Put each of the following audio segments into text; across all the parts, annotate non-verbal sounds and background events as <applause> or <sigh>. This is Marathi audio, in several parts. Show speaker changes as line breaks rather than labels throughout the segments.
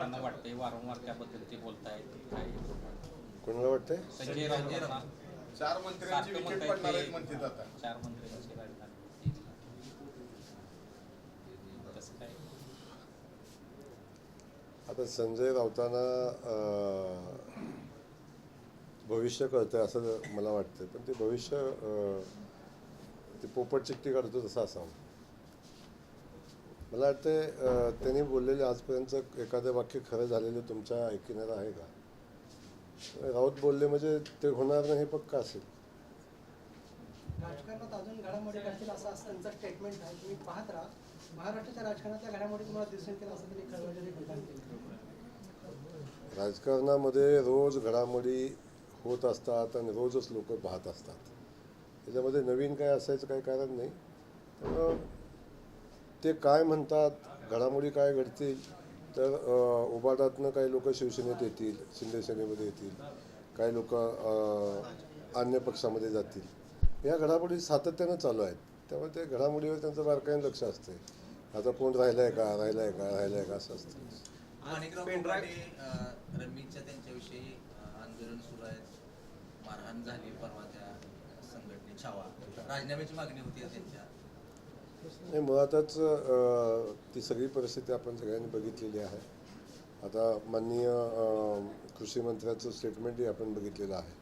लोकांना वाटते वारंवार त्याबद्दल ते बोलतायत काय
कोणाला वाटतंय?
संजय राऊतांना
चार मंत्र्यांची
सारखं
विकेट
म्हणतायत
पडणार आहेत
ते
म्हणतात आता.
चार मंत्र्यांची राजधानी. कसं काय?
आता संजय राऊतांना अं, भविष्य कळतंय असं मला वाटतं पण ते भविष्य अं, ते पोपट चिठ्ठी काढतो तसं असावं. मला वाटतं त्यांनी बोललेले आजपर्यंत एखादं वाक्य खरं झालेलं तुमच्या ऐकण्यात आहे का? राऊत बोलले म्हणजे ते होणार नाही हे पक्का असेल.
राजकारणात अजून घडामोडी घडतील असं असं त्यांचं स्टेटमेंट आहे. तुम्ही पाहत राहा. महाराष्ट्राच्या राजकारणातल्या घडामोडी तुम्हाला दिसून येतील असं त्यांनी खळबळजनक केलं
राजकारणामध्ये रोज घडामोडी होत असतात आणि रोजच लोक पाहत असतात. त्याच्यामध्ये नवीन काय असायचं काही कारण नाही. त्यामुळं ते काय म्हणतात घडामोडी काय घडतील तर उबाटातनं काही लोक शिवसेनेत येतील शिंदे सेनेमध्ये येतील काही लोक अन्य पक्षामध्ये जातील. या घडामोडी सातत्यानं चालू आहेत. त्यामुळे ते घडामोडीवर त्यांचं बारकाईनं लक्ष असते आता कोण राहिलं का राहिलं का राहिलं का असं असतं
रमीच्या त्यांच्याविषयी आंदोलन सुरू आहे मारहाण झाली परवा त्या संघटने छावा. राजीनाम्याची मागणी होती त्यांच्या.
नाही मुळातच ती सगळी परिस्थिती आपण सगळ्यांनी बघितलेली आहे. आता माननीय कृषी मंत्र्याचं स्टेटमेंटही आपण बघितलेलं आहे.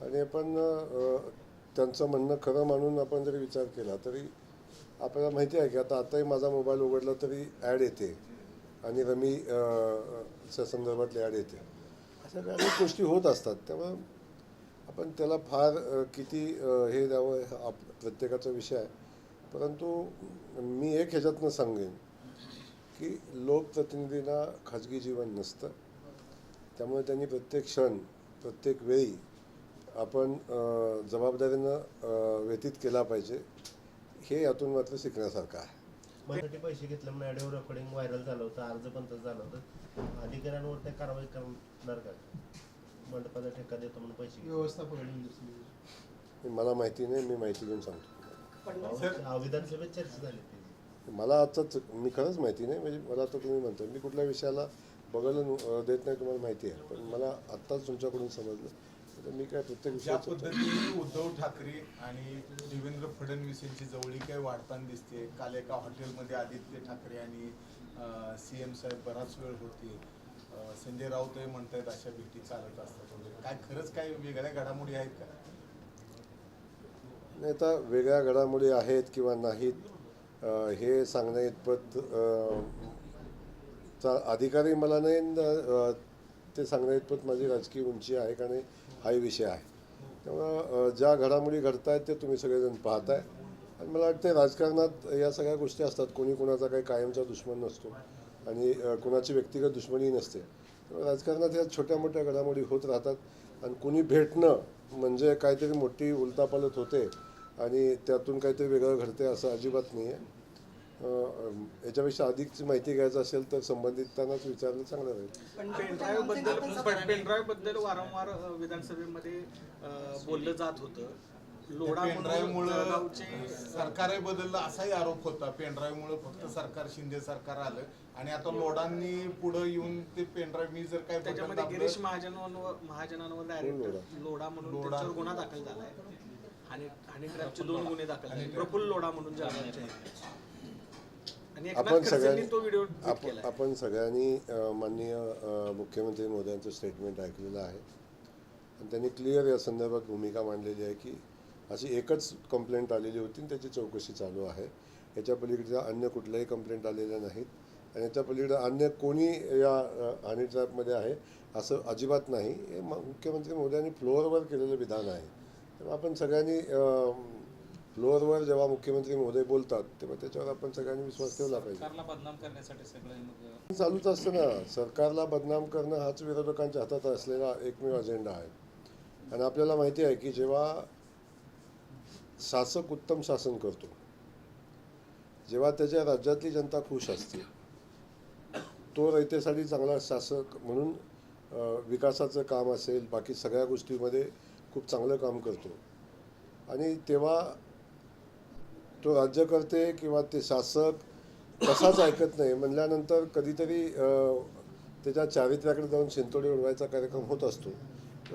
आणि आपण त्यांचं म्हणणं खरं मानून आपण जरी विचार केला तरी आपल्याला माहिती आहे की आता आताही माझा मोबाईल उघडला तरी ॲड येते. आणि रमी च्या संदर्भातली ॲड येते. अशा अनेक गोष्टी होत असतात. त्यामुळं आपण त्याला फार किती हे द्यावं हा आप प्रत्येकाचा विषय आहे. परंतु मी एक ह्याच्यातनं सांगेन की लोकप्रतिनिधींना खाजगी जीवन नसतं. त्यामुळे त्यांनी प्रत्येक क्षण प्रत्येक वेळी आपण जबाबदारीनं व्यतीत केला पाहिजे. हे यातून मात्र शिकण्यासारखं आहे.
माझ्यासाठी पैसे घेतले म्हणून ऑडिओ रेकॉर्डिंग व्हायरल झालं होतं अर्ज पण तसं झालं होतं. अधिकाऱ्यांवर ते कारवाई करणार का? मंडपाचा ठेका देतो म्हणून पैसे
दिसून
मला माहिती नाही मी माहिती घेऊन सांगतो.
विधानसभेत चर्चा झाली
मला आजचाच मी खरंच माहिती नाही म्हणजे मला तर तुम्ही म्हणतो मी कुठल्या विषयाला बघायला देत नाही तुम्हाला माहिती आहे. पण मला आत्ताच तुमच्याकडून समजलं. तर मी काय प्रत्येक
ज्या पद्धतीने उद्धव ठाकरे आणि देवेंद्र फडणवीस यांची जवळीक आहे वाढताना दिसते. काल एका हॉटेलमध्ये आदित्य ठाकरे आणि सी एम साहेब बराच वेळ होते. संजय राऊतही म्हणतायत अशा भेटी चालत असतात. वगैरे काय खरंच काय वेगळ्या घडामोडी आहेत का?
आता वेगळ्या घडामोडी आहेत किंवा नाहीत हे सांगणे इतपत चा अधिकारी मला नाही ते सांगण्या इतपत माझी राजकीय उंची आहे का हाही विषय आहे. त्यामुळं ज्या घडामोडी घडत आहेत ते तुम्ही सगळेजण पाहताय. आणि मला वाटतं राजकारणात या सगळ्या गोष्टी असतात कोणी कोणाचा काही कायमचा दुश्मन नसतो आणि कोणाची व्यक्तिगत दुश्मनी नसते. राजकारणात या छोट्या मोठ्या घडामोडी होत राहतात आणि कुणी भेटणं म्हणजे काहीतरी मोठी उलतापालत होते आणि त्यातून काहीतरी वेगळं घडते असं अजिबात नाही आहे याच्यापेक्षा अधिकची माहिती घ्यायचं असेल तर संबंधितांनाच विचारलं चांगलं राहील.
पण
पेनड्राईव्हबद्दल पेनड्राईव्हबद्दल वारंवार विधानसभेमध्ये बोललं जात होतं.
सरकारही बदललं असाही आरोप होता. पेनड्राईव्ह मुळे फक्त सरकार शिंदे सरकार आलं. आणि आता लोडांनी पुढे येऊन ते पेनड्राईव्ह मी जर काय
त्याच्यामध्ये गिरीश महाजनांवर महाजनांवर डायरेक्ट
लोढा?
लोढा म्हणून. त्यांच्यावर गुन्हा दाखल झालाय. आणि आणि ट्रॅपचे दोन गुन्हे दाखल झाले. प्रफुल्ल लोढा म्हणून आणि
आपण सगळ्यांनी
तो व्हिडिओ
आपण सगळ्यांनी माननीय मुख्यमंत्री मोदयांचं स्टेटमेंट ऐकलेलं आहे. आणि त्यांनी क्लिअर या संदर्भात भूमिका मांडलेली आहे की अशी एकच कंप्लेंट आलेली होती आणि त्याची चौकशी चालू आहे. याच्या पलीकडच्या अन्य कुठल्याही कंप्लेंट आलेल्या नाहीत. आणि याच्या पलीकडे अन्य कोणी या हनी ट्रॅपमध्ये आहे असं अजिबात नाही. हे म- मुख्यमंत्री मोदयांनी फ्लोअरवर केलेलं विधान आहे. तेव्हा आपण सगळ्यांनी फ्लोअरवर जेव्हा मुख्यमंत्री महोदय बोलतात तेव्हा त्याच्यावर आपण सगळ्यांनी विश्वास ठेवला पाहिजे. चालूच असतं ना. सरकारला बदनाम करणं हाच विरोधकांच्या हातात असलेला एकमेव अजेंडा आहे. आणि आपल्याला माहिती आहे की जेव्हा शासक उत्तम शासन करतो. जेव्हा त्याच्या राज्यातली जनता खुश असते तो रयतेसाठी चांगला शासक म्हणून विकासाचं काम असेल बाकी सगळ्या गोष्टीमध्ये खूप चांगलं काम करतो. आणि तेव्हा तो राज्यकर्ते किंवा ते शासक कसाच ऐकत नाही म्हणल्यानंतर कधीतरी त्याच्या चारित्र्याकडे जाऊन शिंतोडे उडवायचा कार्यक्रम होत असतो.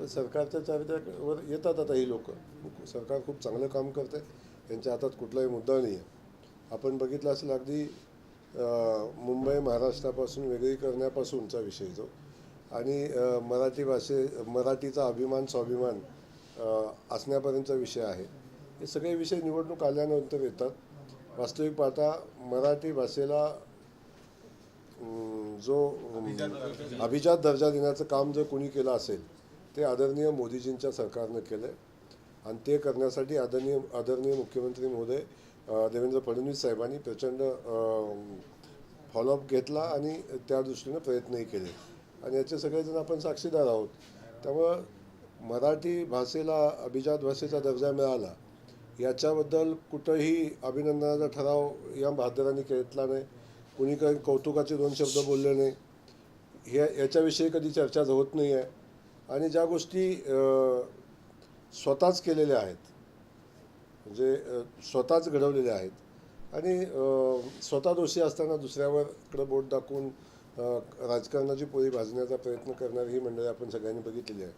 सरकारच्या चारित्र्यावर येतात आता ही लोक. सरकार खूप चांगलं काम करते. त्यांच्या हातात कुठलाही मुद्दा नाही आहे आपण बघितलं असेल अगदी मुंबई महाराष्ट्रापासून वेगळी करण्यापासूनचा विषय जो आणि मराठी भाषे मराठीचा अभिमान स्वाभिमान असण्यापर्यंतचा विषय आहे. हे सगळे विषय निवडणूक आल्यानंतर येतात. वास्तविक पाहता मराठी भाषेला जो अभिजात दर्जा देण्याचं काम जर कोणी केलं असेल ते आदरणीय मोदीजींच्या सरकारनं केलं आहे आणि ते करण्यासाठी आदरणीय आदरणीय मुख्यमंत्री महोदय देवेंद्र फडणवीस साहेबांनी प्रचंड फॉलोअप घेतला आणि त्या दृष्टीनं प्रयत्नही केले. आणि याचे सगळेजण आपण साक्षीदार आहोत. त्यामुळं मराठी भाषेला अभिजात भाषेचा दर्जा मिळाला याच्याबद्दल कुठंही अभिनंदनाचा ठराव या बहादरांनी घेतला नाही. कुणी काही कौतुकाचे दोन शब्द बोलले नाही. हे याच्याविषयी कधी चर्चा होत नाही आहे आणि ज्या गोष्टी स्वतःच केलेल्या आहेत म्हणजे स्वतःच घडवलेल्या आहेत आणि स्वतः दोषी असताना दुसऱ्यावरकडं बोट दाखवून राजकारणाची पोळी भाजण्याचा प्रयत्न करणारी ही मंडळी आपण सगळ्यांनी बघितलेली आहे.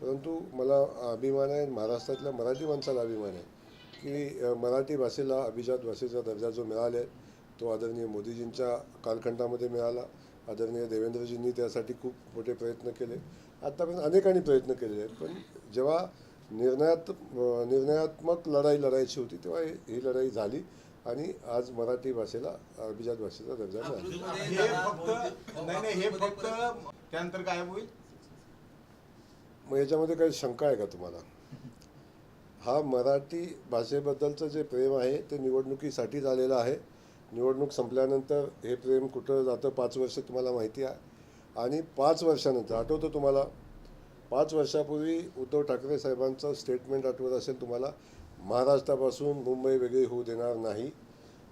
परंतु मला अभिमान आहे महाराष्ट्रातल्या मराठी माणसाला अभिमान आहे की मराठी भाषेला अभिजात भाषेचा दर्जा जो मिळाला आहे तो आदरणीय मोदीजींच्या कालखंडामध्ये मिळाला. आदरणीय देवेंद्रजींनी त्यासाठी खूप मोठे प्रयत्न केले. आत्तापर्यंत अनेकांनी प्रयत्न केलेले आहेत पण जेव्हा निर्णयात निर्णयात्मक लढाई लढायची होती तेव्हा ही लढाई झाली आणि आज मराठी भाषेला अभिजात भाषेचा दर्जा मिळाला.
हे फक्त नाही नाही हे फक्त त्यानंतर गायब होईल?
मग याच्यामध्ये काही शंका आहे का तुम्हाला? हा मराठी भाषेबद्दलचं जे प्रेम आहे ते निवडणुकीसाठी झालेलं आहे. निवडणूक संपल्यानंतर हे प्रेम कुठं जातं पाच वर्ष तुम्हाला माहिती आहे. आणि पाच वर्षानंतर आठवतं तुम्हाला? पाच वर्षापूर्वी उद्धव ठाकरे साहेबांचं स्टेटमेंट आठवत असेल तुम्हाला महाराष्ट्रापासून मुंबई वेगळी होऊ देणार नाही.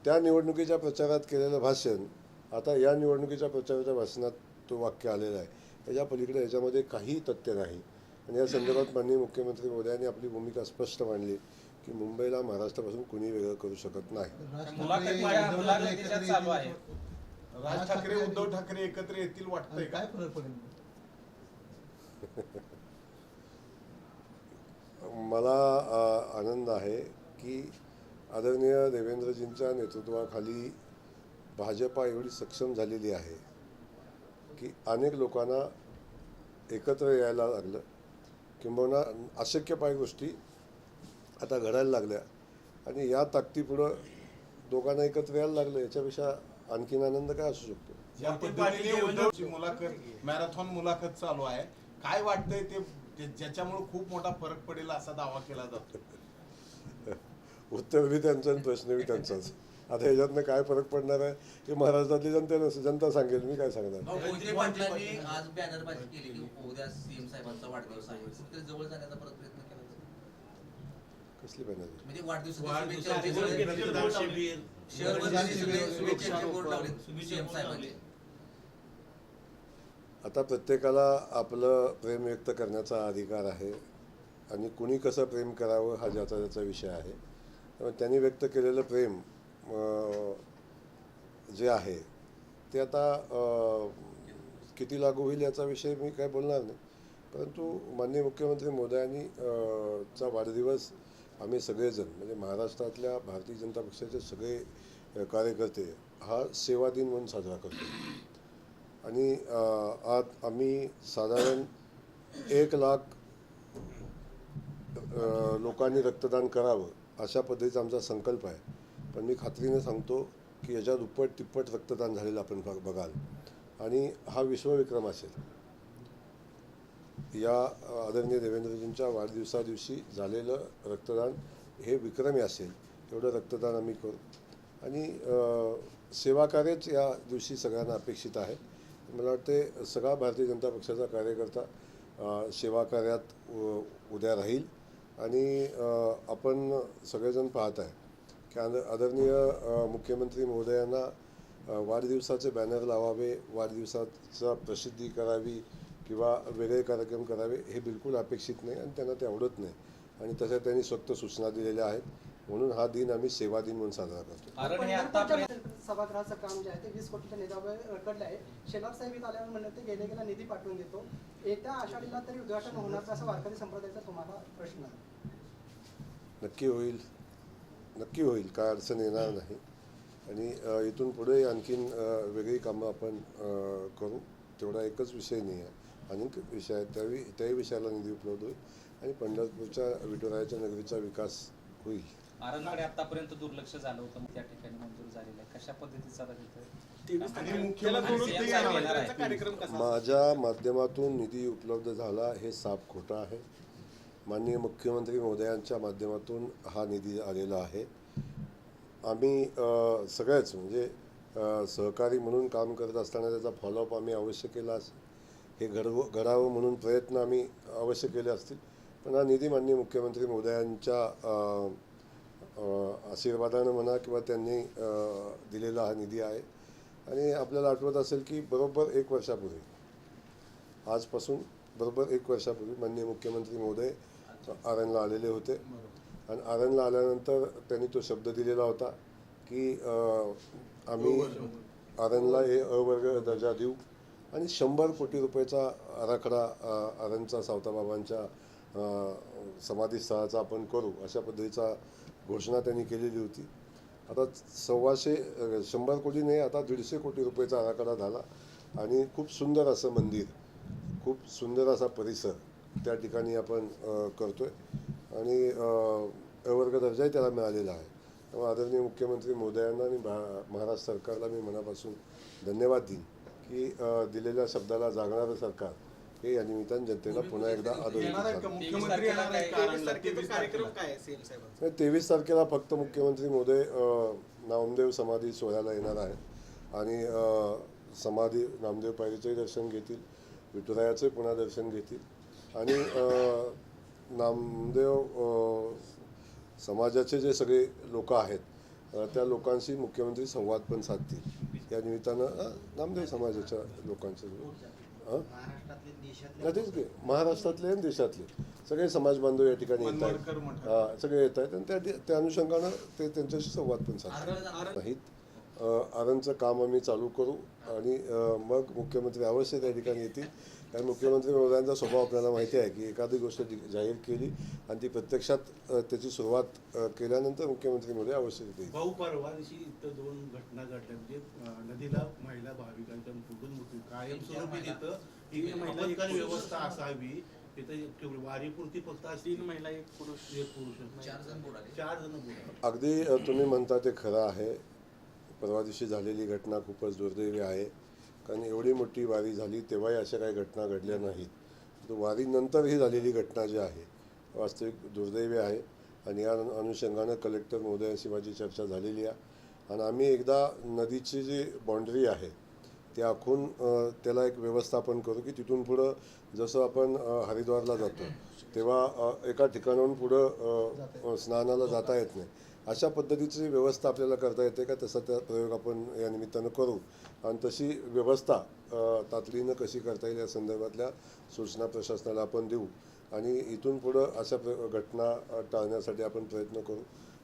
त्या निवडणुकीच्या प्रचारात केलेलं भाषण आता या निवडणुकीच्या प्रचाराच्या भाषणात तो वाक्य आलेलं आहे. त्याच्या पलीकडे याच्यामध्ये काही तथ्य नाही. आणि या संदर्भात माननीय मुख्यमंत्री मोदयांनी आपली भूमिका स्पष्ट मांडली की मुंबईला महाराष्ट्रापासून कुणी वेगळं करू शकत नाही.
राज ठाकरे उद्धव ठाकरे एकत्र येतील वाटतंय का?
काय फरक पडेल? <laughs>
मला अ, आनंद आहे की आदरणीय देवेंद्रजींच्या नेतृत्वाखाली भाजपा एवढी सक्षम झालेली आहे की अनेक लोकांना एकत्र यायला लागलं. किंबहुना अशक्य पाय गोष्टी आता घडायला लागल्या. आणि या ताकदीपुढं दोघांना एकत्र यायला लागलं याच्यापेक्षा आणखीन आनंद काय असू शकतो?
या पद्धतीने उद्धवची मुलाखत मॅरेथॉन मुलाखत चालू आहे. काय वाटतंय ते ते ज्याच्यामुळे खूप मोठा फरक पडेल असा दावा केला जातो? <laughs>
उत्तर बी त्यांचं आणि प्रश्न बी त्यांचाच. आता ह्याच्यातनं काय फरक पडणार आहे? हे महाराष्ट्रातली जनतेनं जनता सांगेल मी काय सांगणार?
आज बॅनरबाजी केली की उद्या सीएम साहेबांचा वाढदिवस आहे. जवळ जाण्याचा परत प्रयत्न
कसली पाहिजे
म्हणजे वाढदिवसाच्या शुभेच्छांचे सगळे- शहरमध्ये सगळे शुभेच्छांचे बोर्ड लावले सीएम साहेबांचे.
आता प्रत्येकाला आपलं प्रेम व्यक्त करण्याचा अधिकार आहे आणि कुणी कसं प्रेम करावं हा ज्याचा त्याचा विषय आहे. त्यामुळे त्यांनी व्यक्त केलेलं प्रेम अं, जे आहे ते आता अं, किती लागू होईल याचा विषय मी काय बोलणार नाही. परंतु माननीय मुख्यमंत्री मोदयांनी अं, चा वाढदिवस आम्ही सगळेजण म्हणजे महाराष्ट्रातल्या भारतीय जनता पक्षाचे सगळे कार्यकर्ते हा सेवा दिन म्हणून साजरा करतो. आणि आज आम्ही साधारण एक लाख लोकांनी रक्तदान करावं अशा पद्धतीचा आमचा संकल्प आहे. पण मी खात्रीने सांगतो की याच्या दुप्पट तिप्पट रक्तदान झालेलं आपण बघ- बघाल. आणि हा विश्वविक्रम असेल. या आदरणीय देवेंद्रजींच्या वाढदिवसा दिवशी झालेलं रक्तदान हे विक्रमी असेल एवढं रक्तदान आम्ही करू. आणि सेवाकार्यच या दिवशी सगळ्यांना अपेक्षित आहे. मला वाटते सगळा भारतीय जनता पक्षाचा कार्यकर्ता सेवाकार्यात उ- उद्या राहील. आणि आपण सगळेजण पाहत आहे की आद आदरणीय मुख्यमंत्री महोदयांना वाढदिवसाचे बॅनर लावावे वाढदिवसाचा प्रसिद्धी करावी किंवा वेगळे कार्यक्रम करावे हे बिलकुल अपेक्षित नाही आणि त्यांना ते आवडत नाही. आणि तशा त्यांनी स्वतः सूचना दिलेल्या आहेत. म्हणून हा दिन आम्ही सेवा दिन म्हणून साजरा करतो.
सभागृहाचं काम जे आहे ते वीस कोटीच्या निधीवर रखडलं आहे शेलार साहेब आल्यावर म्हणलं ते गेले गेला निधी पाठवून देतो. येत्या आषाढीला तरी उद्घाटन होणार का असं वारकरी संप्रदायाचा तुम्हाला प्रश्न आहे.
नक्की होईल. नक्की होईल. काय अडचण येणार नाही. आणि अ, इथून पुढे आणखीन अ, वेगळी कामं आपण अ, करू. तेवढा एकच विषय नाही आहे. अनेक विषय त्यावेळी त्याही विषयाला निधी उपलब्ध होईल आणि पंढरपूरच्या विठुरायाच्या नगरीचा विकास होईल.
आरणकडे आतापर्यंत दुर्लक्ष झालं होतं मग त्या ठिकाणी मंजूर झालेलं आहे. कशा पद्धतीचा आता तिथं?
आणि मुख्यमंत्री
CM साहेब येणार आहे.
माझ्या माध्यमातून निधी उपलब्ध झाला हे साफ खोटं आहे. माननीय मुख्यमंत्री महोदयांच्या माध्यमातून हा निधी आलेला आहे. आम्ही सगळ्याच म्हणजे सहकारी म्हणून काम करत असताना त्याचा फॉलोअप आम्ही अवश्य केला असेल हे घडवं घडावं म्हणून प्रयत्न आम्ही अवश्य केले असतील. पण हा निधी माननीय मुख्यमंत्री महोदयांच्या आशीर्वादानं म्हणा किंवा त्यांनी दिलेला हा निधी आहे. आणि आपल्याला आठवत असेल की बरोबर एक वर्षापूर्वी आजपासून बरोबर एक वर्षापूर्वी माननीय मुख्यमंत्री महोदय आरणला आलेले होते. आणि आरणला आल्यानंतर त्यांनी तो शब्द दिलेला होता की आम्ही आरणला हे अवर्ग दर्जा देऊ. आणि शंभर कोटी रुपयाचा आराखडा अ, सावताबाबांच्या समाधीस्थळाचा आपण करू अशा पद्धतीचा घोषणा त्यांनी केलेली होती. आता सव्वाशे शंभर कोटी नाही आता दीडशे कोटी रुपयाचा आराखडा झाला. आणि खूप सुंदर असं मंदिर खूप सुंदर असा परिसर त्या ठिकाणी आपण करतो करतोय. आणि अवर्ग दर्जाही त्याला मिळालेला आहे. त्यामुळे आदरणीय मुख्यमंत्री महोदयांना आणि भा- महाराष्ट्र सरकारला मी मनापासून धन्यवाद देईन. की दिलेल्या शब्दाला जागणारं सरकार हे या निमित्तानं जनतेला पुन्हा एकदा
आहे
आदर
आहे? तेवीस
कार्यक्रम
तारखेला.
आहे?
फक्त मुख्यमंत्री महोदय अ, नामदेव समाधी सोहळ्याला येणार आहेत. आणि समाधी नामदेव पायरीचंही दर्शन घेतील विठुरायाचंही पुन्हा दर्शन घेतील. आणि नामदेव समाजाचे जे सगळे लोक आहेत त्या लोकांशी मुख्यमंत्री संवाद पण साधतील. या निमित्तानं अ, नामदेव समाजाच्या लोकांचे. नाही, तेच की महाराष्ट्रातले आणि देशातले. सगळे समाज बांधव या ठिकाणी येत आहेत. हा, सगळे येत आहेत. आणि त्या त्या अनुषंगानं ते त्यांच्याशी संवाद पण साधतात. नाहीत. आरणचं काम आम्ही चालू करू. आणि मग मुख्यमंत्री अवश्य त्या ठिकाणी येतील. कारण मुख्यमंत्री महोदयांचा स्वभाव आपल्याला माहिती आहे की एखादी गोष्ट जाहीर केली आणि ती प्रत्यक्षात त्याची सुरुवात केल्यानंतर मुख्यमंत्री महोदय.
भाऊ परवा दिवशी इथं दोन घटना घडल्या. म्हणजे नदीला महिला भाविकांच्या बुडून मृत्यू कायमस्वरूपी तिथं ही आपत्कालीन व्यवस्था असावी. तिथं केवळ वारीपुरती फक्त असती.
तीन महिला एक पुरुष.
एक पुरुष.
चार जण बुडाले.
चार जण बुडाले.
अगदी अ, तुम्ही म्हणता ते खरं आहे. परवा दिवशी झालेली घटना खूपच दुर्दैवी आहे. कारण एवढी मोठी वारी झाली तेव्हाही अशा काही घटना घडल्या नाहीत. तर वारीनंतर ही झालेली घटना जी आहे वास्तविक दुर्दैवी आहे. आणि या अनु- अनुषंगानं कलेक्टर महोदयांशी माझी चर्चा झालेली आहे. आणि आम्ही एकदा नदीची जी बाँड्री आहे ते आखून त्याला एक व्यवस्थापन करू की तिथून पुढं जसं आपण हरिद्वारला जातो तेव्हा एका ठिकाणाहून पुढं स्नानाला जाता येत नाही. अशा पद्धतीची व्यवस्था आपल्याला करता येते का तसा त्या प्रयोग आपण या निमित्तानं करू. आणि तशी व्यवस्था तातडीनं कशी करता येईल या संदर्भातल्या सूचना प्रशासनाला आपण देऊ. आणि इथून पुढं अशा प्र घटना टाळण्यासाठी आपण प्रयत्न करू.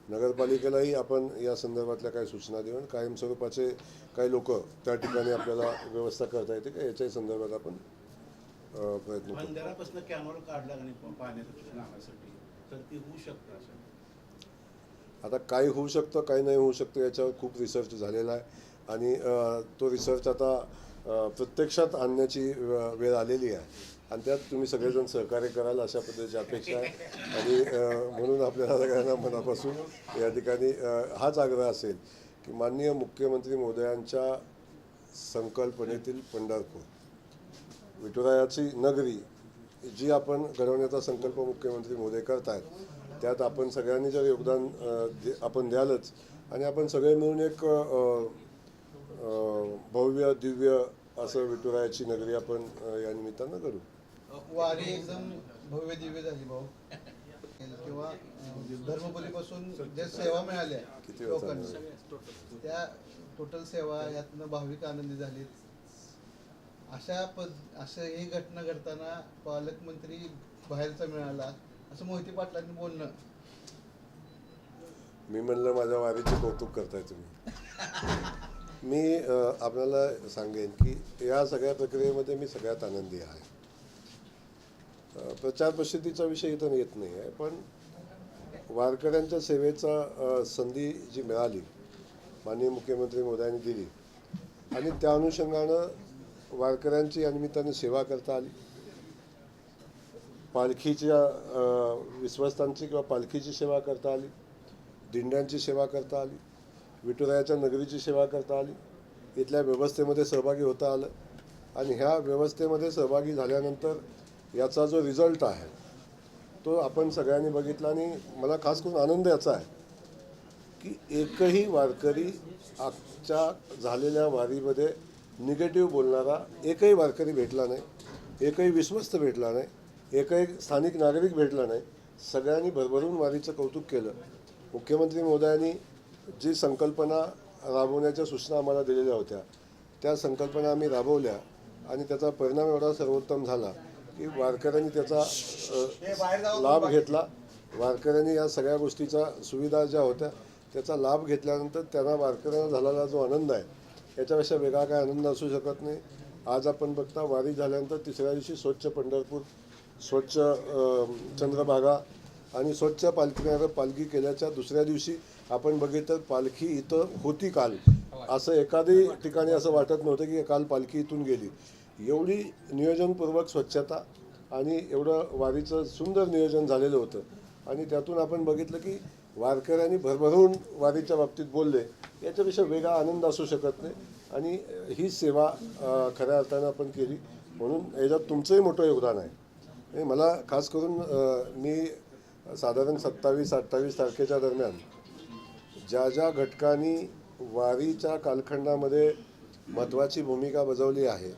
नगरपालिकेलाही आपण या संदर्भातल्या काही सूचना देऊन कायमस्वरूपाचे काही लोक त्या ठिकाणी आपल्याला व्यवस्था करता येते का याच्याही संदर्भात आपण प्रयत्न करू.
कॅनॉल काढला का तर ती होऊ शकतं
आता काय होऊ शकतं काय नाही होऊ शकतं याच्यावर खूप रिसर्च झालेला आहे. आणि तो रिसर्च आता प्रत्यक्षात आणण्याची वेळ आलेली आहे. आणि त्यात तुम्ही सगळेजण सहकार्य कराल अशा पद्धतीची अपेक्षा आहे. आणि म्हणून आपल्याला सगळ्यांना मनापासून या ठिकाणी हाच आग्रह असेल की माननीय मुख्यमंत्री महोदयांच्या संकल्पनेतील पंढरपूर विठुरायाची नगरी जी आपण घडवण्याचा संकल्प मुख्यमंत्री महोदय करतायत त्यात आपण सगळ्यांनी जर योगदान आपण द्यालच. आणि आपण सगळे मिळून एक भव्य दिव्य असं विठुरायाची नगरी आपण या निमित्तानं घडू
वारी एकदम भव्य दिव्य झाली भाऊ. किंवा अं, धर्मपुरीपासून ज्या सेवा मिळाल्या
किती?
त्या टोटल सेवा यातनं भाविक आनंदी झालीत. अशा पद असं ही घटना घडताना पालकमंत्री बाहेरचा मिळाला. असं मोहिते पाटलांनी बोलणं.
मी म्हणलं माझ्या वारीचे कौतुक करताय तुम्ही. <laughs> मी आपल्याला सांगेन की या सगळ्या प्रक्रियेमध्ये मी सगळ्यात आनंदी आहे. प्रचार प्रसिद्धीचा विषय इथं येत नाही आहे पण वारकऱ्यांच्या सेवेचा संधी जी मिळाली माननीय मुख्यमंत्री मोदयांनी दिली आणि त्या अनुषंगानं वारकऱ्यांची या निमित्ताने सेवा करता आली. पालखीच्या विश्वस्तांची किंवा पालखीची सेवा करता आली दिंड्यांची सेवा करता आली विठुरायाच्या नगरीची सेवा करता आली इथल्या व्यवस्थेमध्ये सहभागी होता आलं आणि ह्या व्यवस्थेमध्ये सहभागी झाल्यानंतर याचा जो रिझल्ट आहे तो आपण सगळ्यांनी बघितला आणि मला खास करून आनंद याचा आहे की एकही वारकरी आजच्या झालेल्या वारीमध्ये निगेटिव्ह बोलणारा एकही वारकरी भेटला नाही एकही विश्वस्त भेटला नाही. एकही स्थानिक नागरिक भेटला नाही. सगळ्यांनी भरभरून वारीचं कौतुक केलं. मुख्यमंत्री मोदयांनी जी संकल्पना राबवण्याच्या सूचना आम्हाला दिलेल्या होत्या त्या संकल्पना आम्ही राबवल्या आणि त्याचा परिणाम एवढा सर्वोत्तम झाला की वारकऱ्यांनी त्याचा लाभ घेतला. वारकऱ्यांनी या सगळ्या गोष्टीचा सुविधा ज्या होत्या त्याचा लाभ घेतल्यानंतर त्यांना वारकऱ्यांना झालेला जो आनंद आहे याच्यापेक्षा वेगळा काय आनंद असू शकत नाही. आज आपण बघता वारी झाल्यानंतर तिसऱ्या दिवशी स्वच्छ पंढरपूर स्वच्छ चंद्रभागा आणि स्वच्छ पालखीनं पालखी केल्याच्या दुसऱ्या दिवशी आपण बघितलं पालखी इथं होती काल. असं एखादी ठिकाणी असं वाटत नव्हतं की काल पालखी इथून गेली. एवढी नियोजनपूर्वक स्वच्छता आणि एवढं वारीचं सुंदर नियोजन झालेलं होतं. आणि त्यातून आपण बघितलं की वारकऱ्यांनी भरभरून वारीच्या बाबतीत बोलले. याच्यापेक्षा वेगळा आनंद असू शकत नाही. आणि ही सेवा खऱ्या अर्थानं आपण केली. म्हणून याच्यात तुमचंही मोठं योगदान आहे. नाही मला खास करून मी साधारण सत्तावीस अठ्ठावीस तारखेच्या दरम्यान ज्या ज्या घटकांनी वारीच्या कालखंडामध्ये महत्त्वाची भूमिका बजावली आहे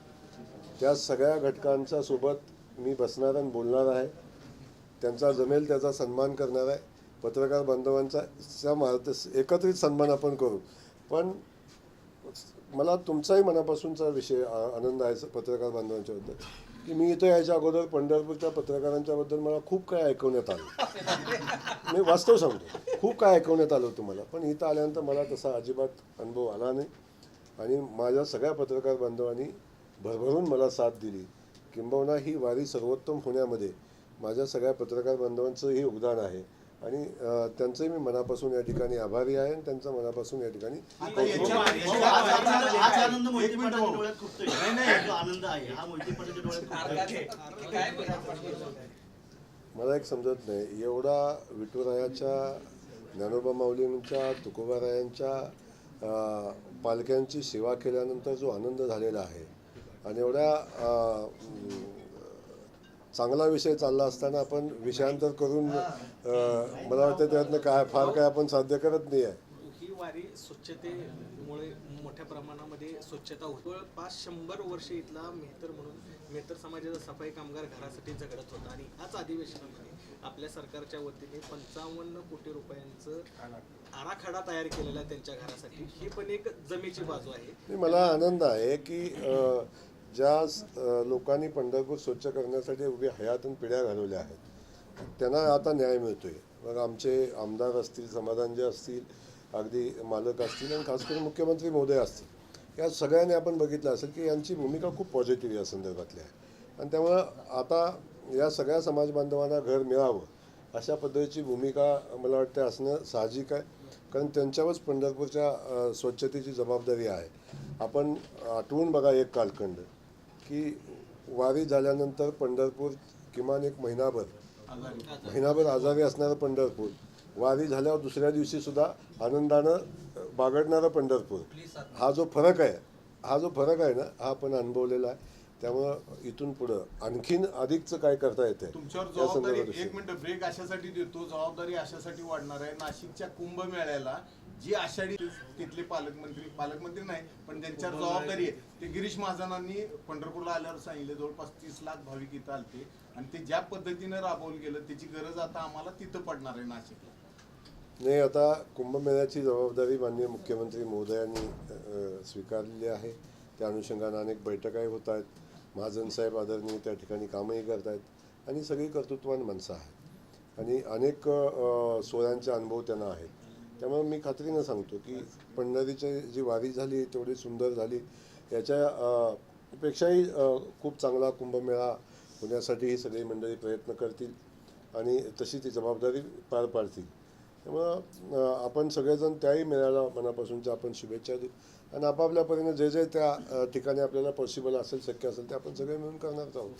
त्या सगळ्या घटकांच्या सोबत मी बसणार आणि बोलणार आहे. त्यांचा जमेल त्याचा सन्मान करणार आहे. पत्रकार बांधवांचा च्या मार्ग एकत्रित सन्मान आपण करू. पण मला तुमचाही मनापासूनचा विषय आनंद आहे पत्रकार बांधवांच्याबद्दल की मी इथं यायच्या अगोदर पंढरपूरच्या पत्रकारांच्याबद्दल मला खूप काय ऐकवण्यात आलं. मी वास्तव सांगतो खूप काय ऐकवण्यात आलं होतं मला. पण इथं आल्यानंतर मला तसा अजिबात अनुभव आला नाही. आणि माझ्या सगळ्या पत्रकार बांधवांनी भरभरून मला साथ दिली. किंबहुना ही वारी सर्वोत्तम होण्यामध्ये माझ्या सगळ्या पत्रकार बांधवांचं हे योगदान आहे. आणि त्यांचंही मी मनापासून या ठिकाणी आभारी आहे आणि त्यांचं मनापासून या ठिकाणी
हा.
मला एक समजत नाही. एवढा विठुरायाच्या ज्ञानोबा माऊलींच्या तुकोबारायांच्या पालख्यांची सेवा केल्यानंतर जो आनंद झालेला आहे आणि एवढ्या चांगला विषय चालला असताना आपण विषयांतर करून मला वाटतं त्यातनं काय फार काय आपण साध्य करत नाही आहे.
ही वारी स्वच्छतेमुळे मोठ्या प्रमाणामध्ये स्वच्छता होती जवळपास शंभर वर्ष इथला मेहतर म्हणून मेहतर समाजाचा सफाई कामगार घरासाठी झगडत होता. आणि याच अधिवेशनामध्ये आपल्या सरकारच्या वतीने पंचावन्न कोटी रुपयांचं आराखडा तयार केलेला त्यांच्या घरासाठी. ही पण एक जमेची बाजू आहे.
मला आनंद आहे की अ, ज्या लोकांनी पंढरपूर स्वच्छ करण्यासाठी उभी हयातून पिढ्या घालवल्या आहेत त्यांना आता न्याय मिळतो आहे मग आमचे आमदार असतील समाधानजे असतील अगदी मालक असतील आणि खास करून मुख्यमंत्री महोदय असतील या सगळ्यांनी आपण बघितलं असेल की यांची भूमिका खूप पॉझिटिव्ह या संदर्भातली आहे. आणि त्यामुळं आता या सगळ्या समाज बांधवांना घर मिळावं अशा पद्धतीची भूमिका मला वाटते असणं साहजिक आहे. कारण त्यांच्यावरच पंढरपूरच्या स्वच्छतेची जबाबदारी आहे. आपण आठवून बघा एक कालखंड. की वारी झाल्यानंतर पंढरपूर किमान एक महिनाभर. महिनाभर आजारी असणारं पंढरपूर. वारी झाल्यावर दुसऱ्या दिवशी सुद्धा आनंदानं बागडणारं पंढरपूर. हा जो फरक आहे हा जो फरक आहे ना हा आपण अनुभवलेला आहे. त्यामुळं इथून पुढं आणखीन अधिकचं काय करता येते
तुमच्यावर जबाबदारी एक मिनिट ब्रेक अशासाठी देतो. जबाबदारी अशासाठी वाढणार आहे. नाशिकच्या कुंभमेळ्याला जी आषाढी तिथले पालकमंत्री पालकमंत्री नाही पण त्यांच्यावर जबाबदारी आहे ते गिरीश महाजनांनी पंढरपूरला आल्यावर सांगितले जवळपास तीस लाख भाविक इथं आलते. आणि ते ज्या पद्धतीनं राबवलं गेलं त्याची गरज आता आम्हाला तिथं पडणार आहे नाशिकला.
नाही आता कुंभमेळ्याची जबाबदारी माननीय मुख्यमंत्री महोदयांनी स्वीकारलेली आहे. त्या अनुषंगानं अनेक बैठकाही होत आहेत. महाजन साहेब आदरणीय त्या ठिकाणी कामही करत आहेत आणि सगळी कर्तृत्वान माणसं आहेत. आणि अनेक अ, सोहळ्यांचे अनुभव त्यांना आहेत. त्यामुळे मी खात्रीनं सांगतो की पंढरीची जी वारी झाली तेवढी सुंदर झाली. याच्या पेक्षाही खूप चांगला कुंभमेळा होण्यासाठी ही सगळी मंडळी प्रयत्न करतील आणि तशी ती जबाबदारी पार पाडतील. त्यामुळं आपण सगळेजण त्याही मेळ्याला मनापासूनच्या आपण शुभेच्छा देऊ. आणि आपापल्या परीने जे जे त्या ठिकाणी आपल्याला पॉसिबल असेल शक्य असेल ते आपण सगळे मिळून करणार आहोत.